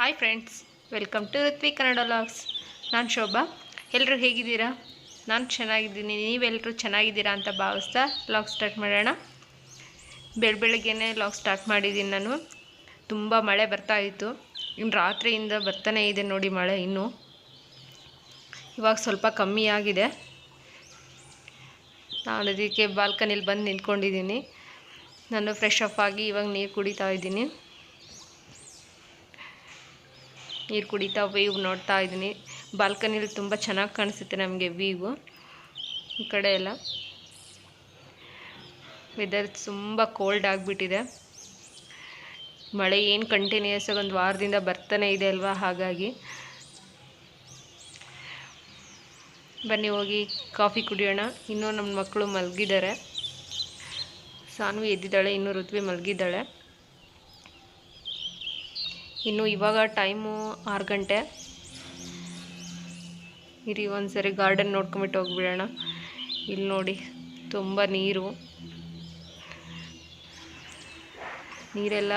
Hi friends welcome to Ruthvi Kannada vlogs ನಾನು ಶೋಭಾ. ಎಲ್ಲರೂ ಹೇಗಿದ್ದೀರಾ? ನಾನು ಚೆನ್ನಾಗಿದ್ದೀನಿ. ನೀವೆಲ್ಲರೂ ಚೆನ್ನಾಗಿದ್ದೀರಾ ಅಂತ ಭಾವಿಸ್ತಾ ಲಾಗ್ ಸ್ಟಾರ್ಟ್ ಮಾಡೋಣ. ಬೆಳ ಬೆಳಗ್ಗೆನೇ ಲಾಗ್ ಸ್ಟಾರ್ಟ್ ಮಾಡಿದ್ದೀನಿ ನಾನು. ತುಂಬ ಮಳೆ ಬರ್ತಾ ಇತ್ತು. ಇನ್ನು ರಾತ್ರಿಯಿಂದ ಬರ್ತಾನೆ ಇದೆ ನೋಡಿ ಮಳೆ ಇನ್ನೂ. ಇವಾಗ ಸ್ವಲ್ಪ ಕಮ್ಮಿ ಆಗಿದೆ. ನಾನು ಅದಕ್ಕೆ ಬಾಲ್ಕನಿಲಿ ಬಂದು ನಿಂತ್ಕೊಂಡಿದ್ದೀನಿ. ನಾನು ಫ್ರೆಶ್ ಅಪ್ ಆಗಿ ಇವಾಗ ನೀರು ಕುಡಿತಾ ಇದ್ದೀನಿ. ನೀರು ಕುಡಿತಾ ವೀವ್ ನೋಡ್ತಾ ಇದ್ದೀನಿ. ಬಾಲ್ಕನಿಲಿ ತುಂಬ ಚೆನ್ನಾಗಿ ಕಾಣಿಸುತ್ತೆ ನಮಗೆ ವೀವು ಈ ಕಡೆ ಎಲ್ಲ ವೆದರ್ ತುಂಬ ಕೋಲ್ಡ್ ಆಗಿಬಿಟ್ಟಿದೆ. ಮಳೆ ಏನು ಕಂಟಿನ್ಯೂಸ್ ಆಗಿ ಒಂದು ವಾರದಿಂದ ಬರ್ತಾನೆ ಇದೆ ಅಲ್ವಾ ಹಾಗಾಗಿ. ಬನ್ನಿ ಹೋಗಿ ಕಾಫಿ ಕುಡಿಯೋಣ. ಇನ್ನೂ ನಮ್ಮ ಮಕ್ಕಳು ಮಲಗಿದ್ದಾರೆ. ಸಾನ್ವಿ ಎದ್ದಿದ್ದಾಳೆ, ಇನ್ನೂ ಋತ್ವಿ ಮಲಗಿದ್ದಾಳೆ. ಇನ್ನು ಇವಾಗ ಟೈಮು ಆರು ಗಂಟೆ. ಇರಿ ಒಂದ್ಸರಿ ಗಾರ್ಡನ್ ನೋಡ್ಕೊಂಬಿಟ್ಟು ಹೋಗ್ಬಿಡೋಣ. ಇಲ್ಲಿ ನೋಡಿ, ತುಂಬ ನೀರು. ನೀರೆಲ್ಲ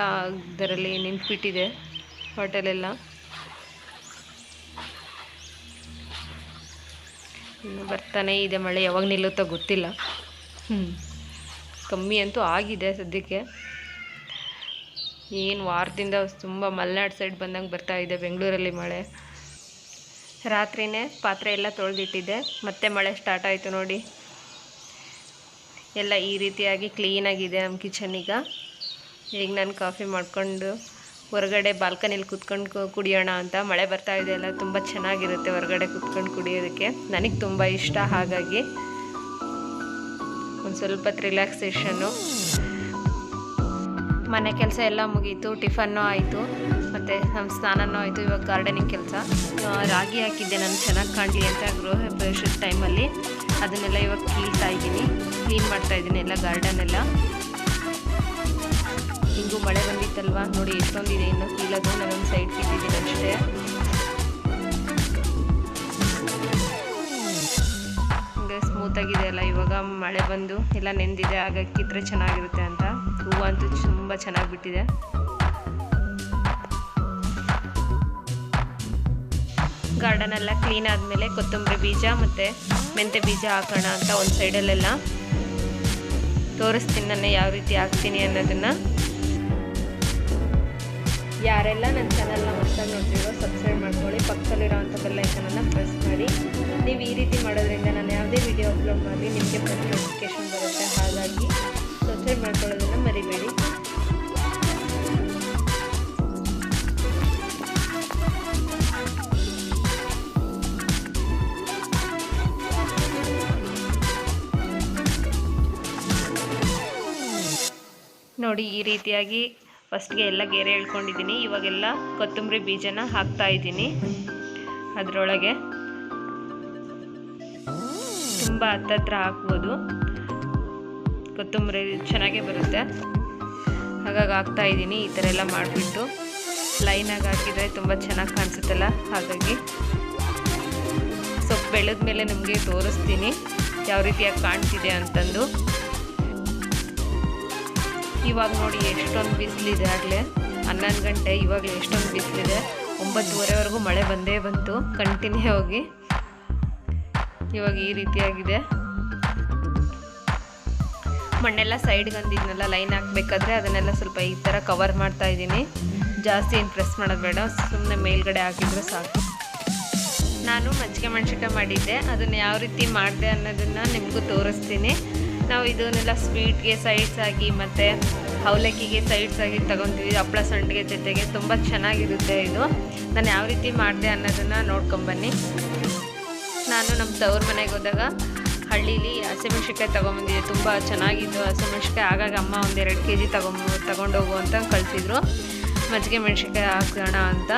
ಇದರಲ್ಲಿ ನಿಂತ್ಬಿಟ್ಟಿದೆ, ಹೋಟೆಲೆಲ್ಲ. ಇನ್ನು ಬರ್ತಾನೆ ಇದೆ ಮಳೆ, ಯಾವಾಗ ನಿಲ್ಲುತ್ತೋ ಗೊತ್ತಿಲ್ಲ. ಹ್ಞೂ ಕಮ್ಮಿ ಅಂತೂ ಆಗಿದೆ ಸದ್ಯಕ್ಕೆ. ಏನು ವಾರದಿಂದ ತುಂಬ ಮಲೆನಾಡು ಸೈಡ್ ಬಂದಂಗೆ ಬರ್ತಾ ಇದೆ ಬೆಂಗಳೂರಲ್ಲಿ ಮಳೆ. ರಾತ್ರಿನೇ ಪಾತ್ರೆ ಎಲ್ಲ ತೊಳೆದಿಟ್ಟಿದ್ದೆ, ಮತ್ತೆ ಮಳೆ ಸ್ಟಾರ್ಟ್ ಆಯಿತು ನೋಡಿ. ಎಲ್ಲ ಈ ರೀತಿಯಾಗಿ ಕ್ಲೀನಾಗಿದೆ ನಮ್ಮ ಕಿಚನ್ ಈಗ. ಈಗ ನಾನು ಕಾಫಿ ಮಾಡಿಕೊಂಡು ಹೊರಗಡೆ ಬಾಲ್ಕನಿಲಿ ಕುತ್ಕೊಂಡು ಕುಡಿಯೋಣ ಅಂತ. ಮಳೆ ಬರ್ತಾ ಇದೆ ಅಲ್ಲ ತುಂಬ ಚೆನ್ನಾಗಿರುತ್ತೆ ಹೊರಗಡೆ ಕುತ್ಕೊಂಡು ಕುಡಿಯೋದಕ್ಕೆ. ನನಗೆ ತುಂಬ ಇಷ್ಟ ಹಾಗಾಗಿ ಒಂದು ಸ್ವಲ್ಪ ರಿಲ್ಯಾಕ್ಸೇಷನ್ನು ಮನೆ ಕೆಲಸ ಎಲ್ಲ ಮುಗೀತು, ಟಿಫನ್ನು ಆಯಿತು, ಮತ್ತು ನಮ್ಮ ಸ್ನಾನನೂ ಆಯಿತು, ಇವಾಗ ಗಾರ್ಡನಿಂಗ್ ಕೆಲಸ. ರಾಗಿ ಹಾಕಿದ್ದೆ ನಾನು, ಚೆನ್ನಾಗಿ ಕಾಣಲಿ ಅಂತ ಗೃಹ ಪ್ರವೇಶದ ಟೈಮಲ್ಲಿ ಅದನ್ನೆಲ್ಲ ಇವಾಗ ಕೀಳ್ತಾ ಇದ್ದೀನಿ ಕ್ಲೀನ್ ಮಾಡ್ತಾ ಇದ್ದೀನಿ ಎಲ್ಲ ಗಾರ್ಡನ್ ಎಲ್ಲ. ಹಿಂಗೂ ಮಳೆ ಬಂದಿತ್ತಲ್ವಾ? ನೋಡಿ ಎಷ್ಟೊಂದಿದೆ, ಇನ್ನು ಕೀಳೋದು ನಾನೊಂದು ಸೈಡ್ ಕಿಟ್ಟಿದ್ದೀನಿ ಅಷ್ಟೇ. ಸ್ಮೂತಾಗಿದೆ ಅಲ್ಲ, ಇವಾಗ ಮಳೆ ಬಂದು ಎಲ್ಲ ನೆಂದಿದೆ ಆಗ ಕಿತ್ತರೆ ಚೆನ್ನಾಗಿರುತ್ತೆ ಅಂತ. ಹೂವು ಅಂತೂ ತುಂಬ ಚೆನ್ನಾಗಿ ಬಿಟ್ಟಿದೆ. ಗಾರ್ಡನ್ ಎಲ್ಲ ಕ್ಲೀನ್ ಆದಮೇಲೆ ಕೊತ್ತಂಬರಿ ಬೀಜ ಮತ್ತು ಮೆಂತೆ ಬೀಜ ಹಾಕೋಣ ಅಂತ ಒಂದು ಸೈಡಲ್ಲೆಲ್ಲ ತೋರಿಸ್ತೀನಿ ನಾನು ಯಾವ ರೀತಿ ಹಾಕ್ತೀನಿ ಅನ್ನೋದನ್ನು. ಯಾರೆಲ್ಲ ನನ್ನ ಚಾನಲ್ನ ಹೊಸ್ದಾಗಿ ನೋಡ್ತಿರೋ ಸಬ್ಸ್ಕ್ರೈಬ್ ಮಾಡ್ಕೊಳ್ಳಿ. ಪಕ್ಕದಲ್ಲಿರೋವಂಥ ಬೆಲ್ಲೈಕನನ್ನು ಪ್ರೆಸ್ ಮಾಡಿ. ನೀವು ಈ ರೀತಿ ಮಾಡೋದ್ರಿಂದ ನಾನು ಯಾವುದೇ ವಿಡಿಯೋ ಅಪ್ಲೋಡ್ ಮಾಡಿ ನಿಮಗೆ ನೋಡಿ ಈ ರೀತಿಯಾಗಿ ಫಸ್ಟ್ಗೆ ಎಲ್ಲ ಗೆರೆ ಎಳ್ಕೊಂಡಿದ್ದೀನಿ. ಇವಾಗೆಲ್ಲ ಕೊತ್ತಂಬರಿ ಬೀಜನ ಹಾಕ್ತಾ ಇದ್ದೀನಿ ಅದರೊಳಗೆ. ತುಂಬ ಹತ್ತತ್ರ ಹಾಕ್ಬೋದು. ಕೊತ್ತಂಬರಿ ಚೆನ್ನಾಗೇ ಬರುತ್ತೆ. ಹಾಗಾಗಿ ಹಾಕ್ತಾ ಇದ್ದೀನಿ. ಈ ಥರ ಎಲ್ಲ ಮಾಡಿಬಿಟ್ಟು ಲೈನಾಗಿ ಹಾಕಿದರೆ ತುಂಬ ಚೆನ್ನಾಗಿ ಕಾಣಿಸುತ್ತಲ್ಲ? ಹಾಗಾಗಿ ಸೊಪ್ಪು ಬೆಳೆದ ಮೇಲೆ ನಿಮಗೆ ತೋರಿಸ್ತೀನಿ. ಯಾವ ರೀತಿಯಾಗಿ ಕಾಣ್ತಿದೆ ಅಂತಂದು. ಇವಾಗ ನೋಡಿ ಎಷ್ಟೊಂದು ಬಿಸಿಲಿದೆ ಆಗಲೇ. ಹನ್ನೊಂದು ಗಂಟೆ ಇವಾಗಲೇ ಎಷ್ಟೊಂದು ಬಿಸಿಲಿದೆ. ಒಂಬತ್ತುವರೆವರೆಗೂ ಮಳೆ ಬಂದೇ ಬಂತು. ಕಂಟಿನ್ಯೂ ಹೋಗಿ. ಇವಾಗ ಈ ರೀತಿಯಾಗಿದೆ. ಮಣ್ಣೆಲ್ಲ ಸೈಡ್ಗೆ ಅಂದಿದ್ನೆಲ್ಲ ಲೈನ್ ಹಾಕಬೇಕಾದ್ರೆ ಅದನ್ನೆಲ್ಲ ಸ್ವಲ್ಪ ಈ ಥರ ಕವರ್ ಮಾಡ್ತಾ ಇದ್ದೀನಿ. ಜಾಸ್ತಿ ಏನು ಪ್ರೆಸ್ ಮಾಡೋದು ಬೇಡ. ಸುಮ್ಮನೆ ಮೇಲ್ಗಡೆ ಹಾಕಿದ್ರೆ ಸಾಕು. ನಾನು ಮಜ್ಜಿಗೆ ಮೆಣಸಿನ್ಕಾಯಿ ಮಾಡಿದ್ದೆ. ಅದನ್ನು ಯಾವ ರೀತಿ ಮಾಡಿದೆ ಅನ್ನೋದನ್ನು ನಿಮಗೂ ತೋರಿಸ್ತೀನಿ. ನಾವು ಇದನ್ನೆಲ್ಲ ಸ್ವೀಟ್ಗೆ ಸೈಡ್ಸ್ ಆಗಿ ಮತ್ತು ಅವಲಕ್ಕಿಗೆ ಸೈಡ್ಸ್ ಆಗಿ ತೊಗೊತೀವಿ. ಹಪ್ಪಳ ಸಂಡಿಗೆ ಜೊತೆಗೆ ತುಂಬ ಚೆನ್ನಾಗಿರುತ್ತೆ ಇದು. ನಾನು ಯಾವ ರೀತಿ ಮಾಡಿದೆ ಅನ್ನೋದನ್ನು ನೋಡ್ಕೊಂಬನ್ನಿ ನಾನು ನಮ್ಮ ತವ್ರ ಮನೆಗೆ ಹೋದಾಗ ಹಳ್ಳೀಲಿ ಹಸಿಮೆಣ್ಸಿನ್ಕಾಯಿ ತೊಗೊಂಬಂದಿದ್ದೆ. ತುಂಬ ಚೆನ್ನಾಗಿದ್ದು ಹಸಿಮೆಣ್ಸಿಕಾಯಿ ಆಗಾಗ ಅಮ್ಮ ಒಂದು ಎರಡು ಕೆ ಜಿ ತೊಗೊಂಬ ತೊಗೊಂಡೋಗು ಅಂತ ಕಳಿಸಿದ್ರು. ಮಜ್ಜಿಗೆ ಮೆಣ್ಸಿನ್ಕಾಯಿ ಹಾಕೋಣ ಅಂತ.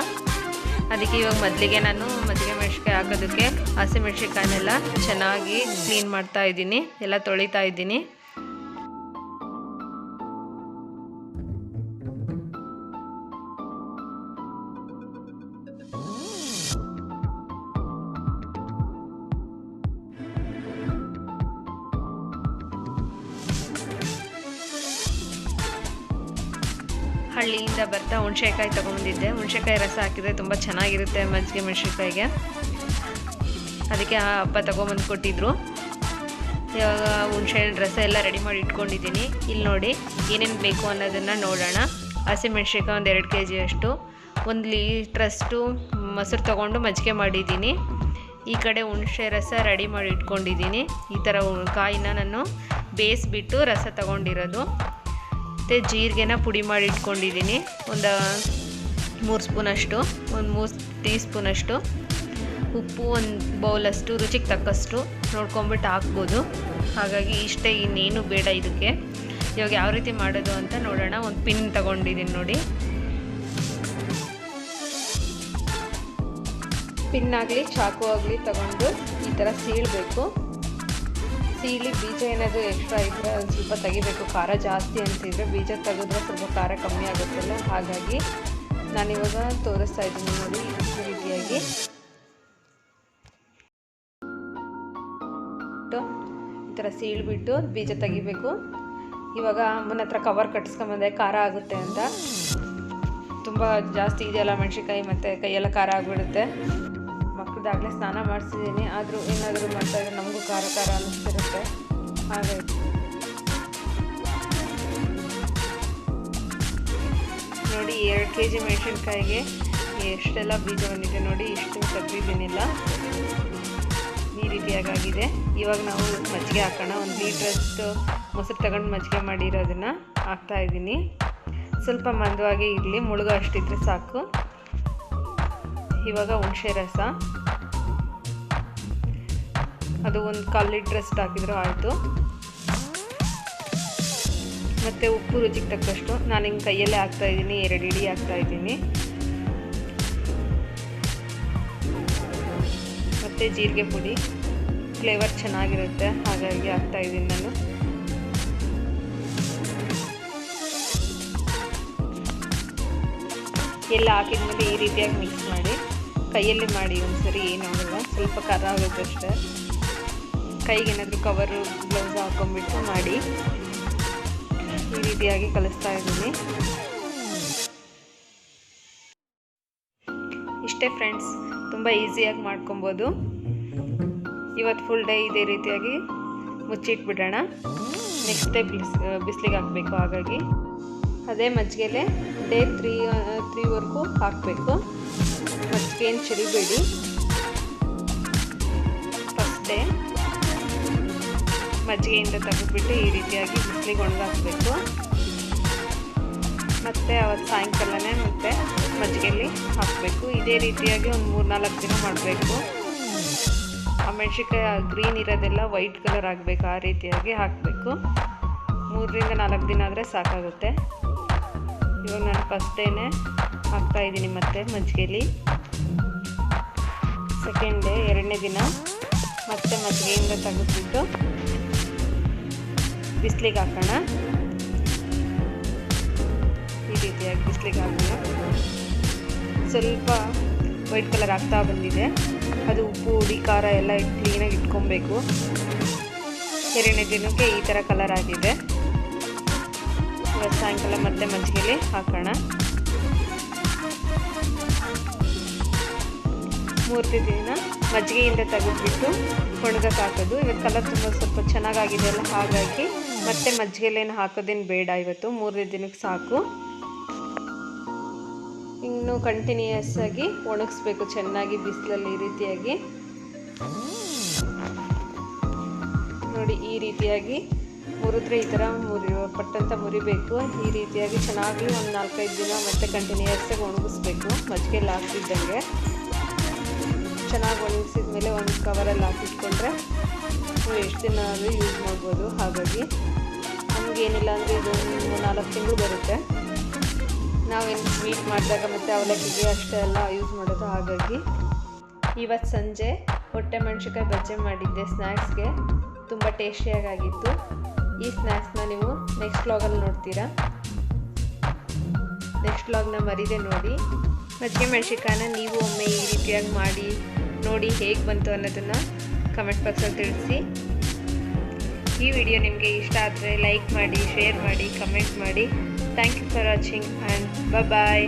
ಅದಕ್ಕೆ ಇವಾಗ ಮೊದಲಿಗೆ ನಾನು ಮಜ್ಜಿಗೆ ಮೆಣ್ಸಿನ್ಕಾಯಿ ಹಾಕೋದಕ್ಕೆ ಹಸಿಮೆಣ್ಸಿನ್ಕಾಯನ್ನೆಲ್ಲ ಚೆನ್ನಾಗಿ ಕ್ಲೀನ್ ಮಾಡ್ತಾ ಇದ್ದೀನಿ. ಎಲ್ಲ ತೊಳಿತಾ ಇದ್ದೀನಿ. ಹಳ್ಳಿಯಿಂದ ಬರ್ತಾ ಹುಣ್ಸೆಕಾಯಿ ತೊಗೊಂಬಂದಿದ್ದೆ ಹುಣ್ಸೆಕಾಯಿ ರಸ ಹಾಕಿದರೆ ತುಂಬ ಚೆನ್ನಾಗಿರುತ್ತೆ ಮಜ್ಜಿಗೆ ಮೆಣಸಿನ್ಕಾಯಿಗೆ. ಅದಕ್ಕೆ ಆ ಹಬ್ಬ ತೊಗೊಂಬಂದು ಕೊಟ್ಟಿದ್ರು. ಇವಾಗ ಹುಣ್ಸೆ ರಸ ಎಲ್ಲ ರೆಡಿ ಮಾಡಿ ಇಟ್ಕೊಂಡಿದ್ದೀನಿ. ಇಲ್ಲಿ ನೋಡಿ ಏನೇನು ಬೇಕು ಅನ್ನೋದನ್ನು ನೋಡೋಣ. ಹಸಿಮೆಣ್ಸಿನ್ಕಾಯಿ ಒಂದು ಎರಡು ಕೆ ಜಿಯಷ್ಟು ಒಂದು ಲೀಟ್ರಷ್ಟು ಮೊಸರು ತೊಗೊಂಡು ಮಜ್ಜಿಗೆ ಮಾಡಿದ್ದೀನಿ. ಈ ಕಡೆ ಹುಣಸೆ ರಸ ರೆಡಿ ಮಾಡಿ ಇಟ್ಕೊಂಡಿದ್ದೀನಿ. ಈ ಥರ ಕಾಯಿನ ನಾನು ಬೇಯಿಸ್ಬಿಟ್ಟು ರಸ ತೊಗೊಂಡಿರೋದು. ಮತ್ತು ಜೀರಿಗೆನ ಪುಡಿ ಮಾಡಿ ಇಟ್ಕೊಂಡಿದ್ದೀನಿ. ಒಂದು ಮೂರು ಸ್ಪೂನಷ್ಟು ಒಂದು ಮೂರು ಟೀ ಸ್ಪೂನಷ್ಟು ಉಪ್ಪು ಒಂದು ಬೌಲಷ್ಟು ರುಚಿಗೆ ತಕ್ಕಷ್ಟು ನೋಡ್ಕೊಂಬಿಟ್ಟು ಹಾಕ್ಬೋದು. ಹಾಗಾಗಿ ಇಷ್ಟೇ ಇನ್ನೇನು ಬೇಡ ಇದಕ್ಕೆ. ಇವಾಗ ಯಾವ ರೀತಿ ಮಾಡೋದು ಅಂತ ನೋಡೋಣ. ಒಂದು ಪಿನ್ ತಗೊಂಡಿದ್ದೀನಿ ನೋಡಿ. ಪಿನ್ ಆಗಲಿ, ಚಾಕು ಆಗಲಿ ತಗೊಂಡು ಈ ಥರ ಸೀಳಬೇಕು. ಸೀಳಿ ಬೀಜ ಏನಾದರೂ ಎಕ್ಸ್ಟ್ರಾ ಇದ್ದರೆ ಒಂದು ಸ್ವಲ್ಪ ತೆಗಿಬೇಕು. ಖಾರ ಜಾಸ್ತಿ ಅನಿಸಿದರೆ ಬೀಜ ತೆಗೆದ್ರೆ ಸ್ವಲ್ಪ ಖಾರ ಕಮ್ಮಿ ಆಗುತ್ತಲ್ಲ? ಹಾಗಾಗಿ ನಾನಿವಾಗ ತೋರಿಸ್ತಾ ಇದ್ದೀನಿ ನೋಡಿ ಈ ರೀತಿಯಾಗಿ. ಈ ಥರ ಸೀಳ್ಬಿಟ್ಟು ಬೀಜ ತೆಗಿಬೇಕು. ಇವಾಗ ಅಮ್ಮನ ಹತ್ರ ಕವರ್ ಕಟ್ಸ್ಕೊಂಬಂದೆ ಖಾರ ಆಗುತ್ತೆ ಅಂತ. ತುಂಬ ಜಾಸ್ತಿ ಇದೆಯಲ್ಲ ಮೆಣಸಿನ್ಕಾಯಿ ಮತ್ತು ಕೈಯೆಲ್ಲ ಖಾರ ಆಗಿಬಿಡುತ್ತೆ. ಮಕ್ಕಳದಾಗಲೇ ಸ್ನಾನ ಮಾಡಿಸಿದ್ದೀನಿ. ಆದರೂ ಏನಾದರೂ ಮಾಡ್ತಾಯಿದ್ರೆ ನಮಗೂ ಖಾರ ಖಾರ ಅನ್ನಿಸ್ತಿರುತ್ತೆ. ಹಾಗಾಗಿ ನೋಡಿ ಎರಡು ಕೆ ಜಿ ಮೆಣಸಿನ್ಕಾಯಿಗೆ ಎಷ್ಟೆಲ್ಲ ಬೀಜ ಬಂದಿದೆ ನೋಡಿ, ಇಷ್ಟು ತೆಗ್ದಿದ್ದೀನಿಲ್ಲ. ಈ ರೀತಿಯಾಗಿದೆ ಇವಾಗ ನಾವು ಮಜ್ಜಿಗೆ ಹಾಕೋಣ. ಒಂದು ಲೀಟ್ರಷ್ಟು ಮೊಸರು ತಗೊಂಡು ಮಜ್ಜಿಗೆ ಮಾಡಿರೋದನ್ನು ಹಾಕ್ತಾಯಿದ್ದೀನಿ ಸ್ವಲ್ಪ ಮಂದವಾಗಿ ಇರಲಿ. ಮುಳುಗೋ ಅಷ್ಟಿದ್ರೆ ಸಾಕು. ಇವಾಗ ಹುಣಸೆ ರಸ. ಅದು ಒಂದು ಕಾಲು ಲೀಟ್ರಷ್ಟು ಹಾಕಿದ್ರು ಆಯಿತು. ಮತ್ತು ಉಪ್ಪು ರುಚಿಗೆ ತಕ್ಕಷ್ಟು ನಾನು ಹಿಂಗೆ ಕೈಯಲ್ಲೇ ಹಾಕ್ತಾ ಇದ್ದೀನಿ, ಎರಡು ಇಡಿ ಹಾಕ್ತಾ ಇದ್ದೀನಿ. ಮತ್ತು ಜೀರಿಗೆ ಪುಡಿ. ಫ್ಲೇವರ್ ಚೆನ್ನಾಗಿರುತ್ತೆ, ಹಾಗಾಗಿ ಹಾಕ್ತಾ ಇದ್ದೀನಿ ನಾನು. ಎಲ್ಲ ಹಾಕಿದ್ಮೇಲೆ ಈ ರೀತಿಯಾಗಿ ಮಿಕ್ಸ್ ಮಾಡಿ. ಕೈಯಲ್ಲಿ ಮಾಡಿ ಒಂದ್ಸರಿ ಏನಾಗಲ್ಲ ಸ್ವಲ್ಪ ಖಾರ ಆಗುತ್ತೆ ಅಷ್ಟೇ. ಕೈಗೇನಾದರೂ ಕವರು ಗ್ಲೌಸ್ ಹಾಕೊಂಡ್ಬಿಟ್ಟು ಮಾಡಿ ಈ ರೀತಿಯಾಗಿ ಕಲಿಸ್ತಾ ಇದ್ದೀನಿ. ಇಷ್ಟೇ ಫ್ರೆಂಡ್ಸ್ ತುಂಬ ಈಸಿಯಾಗಿ ಮಾಡ್ಕೊಬೋದು. ಇವತ್ತು ಫುಲ್ ಡೇ ಇದೇ ರೀತಿಯಾಗಿ ಮುಚ್ಚಿಟ್ಬಿಡೋಣ. ನೆಕ್ಸ್ಟ್ ಡೇ ಬಿಸ್, ಬಿಸಿಲಿಗೆ ಹಾಕಬೇಕು ಹಾಗಾಗಿ. ಅದೇ ಮಜ್ಜಿಗೆಲೆ ಡೇ ತ್ರೀ ತ್ರೀವರೆಗೂ ಹಾಕಬೇಕು. ಏನು ಚಳಿಬೇಡಿ ಫಸ್ಟ್ ಮಜ್ಜಿಗೆಯಿಂದ ತೆಗೆದುಬಿಟ್ಟು ಈ ರೀತಿಯಾಗಿ ಬಿಸಿಲಿಗೆ ಒಣಗಾಕಬೇಕು. ಮತ್ತು ಅವತ್ತು ಸಾಯಂಕಾಲನೇ ಮತ್ತೆ ಮಜ್ಜಿಗೆಯಲ್ಲಿ ಹಾಕಬೇಕು. ಇದೇ ರೀತಿಯಾಗಿ ಒಂದು ಮೂರು ನಾಲ್ಕು ದಿನ ಮಾಡಬೇಕು. ಆ ಮೆಣಸಿನ್ಕಾಯಿ ಗ್ರೀನ್ ಇರೋದೆಲ್ಲ ವೈಟ್ ಕಲರ್ ಆಗಬೇಕು, ಆ ರೀತಿಯಾಗಿ ಹಾಕಬೇಕು. ಮೂರರಿಂದ ನಾಲ್ಕು ದಿನ ಆದರೆ ಸಾಕಾಗುತ್ತೆ. ಇವಾಗ ನಾನು ಫಸ್ಟ್ ಡೇನೇ ಹಾಕ್ತಾಯಿದ್ದೀನಿ ಮತ್ತೆ ಮಜ್ಜಿಗೆಲಿ. ಸೆಕೆಂಡ್ ಡೇ, ಎರಡನೇ ದಿನ. ಮತ್ತೆ ಮಜ್ಜಿಗೆಯಿಂದ ತೆಗೆದ್ಬಿಟ್ಟು ಬಿಸಿಲಿಗೆ ಹಾಕೋಣ. ಈ ರೀತಿಯಾಗಿ ಬಿಸಿಲಿಗೆ ಹಾಕೋಣ. ಸ್ವಲ್ಪ ವೈಟ್ ಕಲರ್ ಆಗ್ತಾ ಬಂದಿದೆ. ಅದು ಉಪ್ಪು, ಹುಡಿ, ಖಾರ ಎಲ್ಲ ಕ್ಲೀನಾಗಿ ಇಟ್ಕೊಬೇಕು. ಎರಡನೇ ದಿನಕ್ಕೆ ಈ ಥರ ಕಲರ್ ಆಗಿದೆ. ಇವತ್ತು ಸಾಯಂಕಾಲ ಮತ್ತೆ ಮಜ್ಜಿಗೆಲಿ ಹಾಕೋಣ. ಮೂರ್ತಿ ದಿನ ಮಜ್ಜಿಗೆಯಿಂದ ತೆಗೆದ್ಬಿಟ್ಟು ಒಣಗಕ್ಕೆ ಹಾಕೋದು ಇವತ್ತು ಕಲರ್ ತುಂಬ ಸ್ವಲ್ಪ ಚೆನ್ನಾಗಾಗಿದೆ ಅಲ್ಲ, ಹಾಗಾಗಿ ಮತ್ತೆ ಮಜ್ಜಿಗೆಲೇನು ಹಾಕೋದೇನು ಬೇಡ ಇವತ್ತು. ಮೂರನೇ ದಿನಕ್ಕೆ ಸಾಕು. ಇನ್ನು ಕಂಟಿನ್ಯೂಯಸ್ ಆಗಿ ಒಣಗಿಸ್ಬೇಕು. ಚೆನ್ನಾಗಿ ಬಿಸಿಲಲ್ಲಿ ಈ ರೀತಿಯಾಗಿ. ನೋಡಿ, ಈ ರೀತಿಯಾಗಿ ಮುರಿದ್ರೆ ಈ ಥರ ಮುರಿ, ಪಟ್ಟಂತ ಮುರಿಬೇಕು. ಈ ರೀತಿಯಾಗಿ ಚೆನ್ನಾಗಿ ಒಂದು ನಾಲ್ಕೈದು ದಿನ ಮತ್ತೆ ಕಂಟಿನ್ಯೂಯಸ್ ಆಗಿ ಒಣಗಿಸ್ಬೇಕು. ಮಜ್ಜಿಗೆಲ್ಲ ಹಾಕ್ತಿದ್ದಂಗೆ ಚೆನ್ನಾಗಿ ಒಣಗಿಸಿದ ಮೇಲೆ ಒಂದು ಕವರಲ್ಲಿ ಹಾಕಿಟ್ಕೊಂಡ್ರೆ ನೀವು ಎಷ್ಟು ದಿನ ಆದರೂ ಯೂಸ್ ಮಾಡ್ಬೋದು. ಹಾಗಾಗಿ ನಮಗೇನಿಲ್ಲ ಅಂದರೆ ಇದು ಒಂದು ನಾಲ್ಕು ತಿಂಗಳು ಬರುತ್ತೆ. ನಾವೇನು ಸ್ವೀಟ್ ಮಾಡಿದಾಗ ಮತ್ತು ಅವಲಕ್ಕಿಗೆ ಅಷ್ಟೇ ಎಲ್ಲ ಯೂಸ್ ಮಾಡೋದು. ಹಾಗಾಗಿ ಇವತ್ತು ಸಂಜೆ ಹೊಟ್ಟೆ ಮೆಣಸಿನ್ಕಾಯಿ ಬಜ್ಜೆ ಮಾಡಿದ್ದೆ ಸ್ನ್ಯಾಕ್ಸ್ಗೆ ತುಂಬ ಟೇಸ್ಟಿಯಾಗಿತ್ತು ಈ ಸ್ನ್ಯಾಕ್ಸ್ನ ನೀವು ನೆಕ್ಸ್ಟ್ ವ್ಲಾಗಲ್ಲಿ ನೋಡ್ತೀರಾ. ನೆಕ್ಸ್ಟ್ ವ್ಲಾಗ್ನ ಮರಿದೆ ನೋಡಿ. ಮಜ್ಜಿಗೆ ಮೆಣಸಿನ್ಕಾಯನ್ನ ನೀವು ಒಮ್ಮೆ ಈ ರೀತಿಯಾಗಿ ಮಾಡಿ ನೋಡಿ ಹೇಗೆ ಬಂತು ಅನ್ನೋದನ್ನು ಕಮೆಂಟ್ ಬಾಕ್ಸಲ್ಲಿ ತಿಳಿಸಿ. ಈ ವಿಡಿಯೋ ನಿಮಗೆ ಇಷ್ಟ ಆದರೆ ಲೈಕ್ ಮಾಡಿ ಶೇರ್ ಮಾಡಿ ಕಮೆಂಟ್ ಮಾಡಿ. Thank you for watching and bye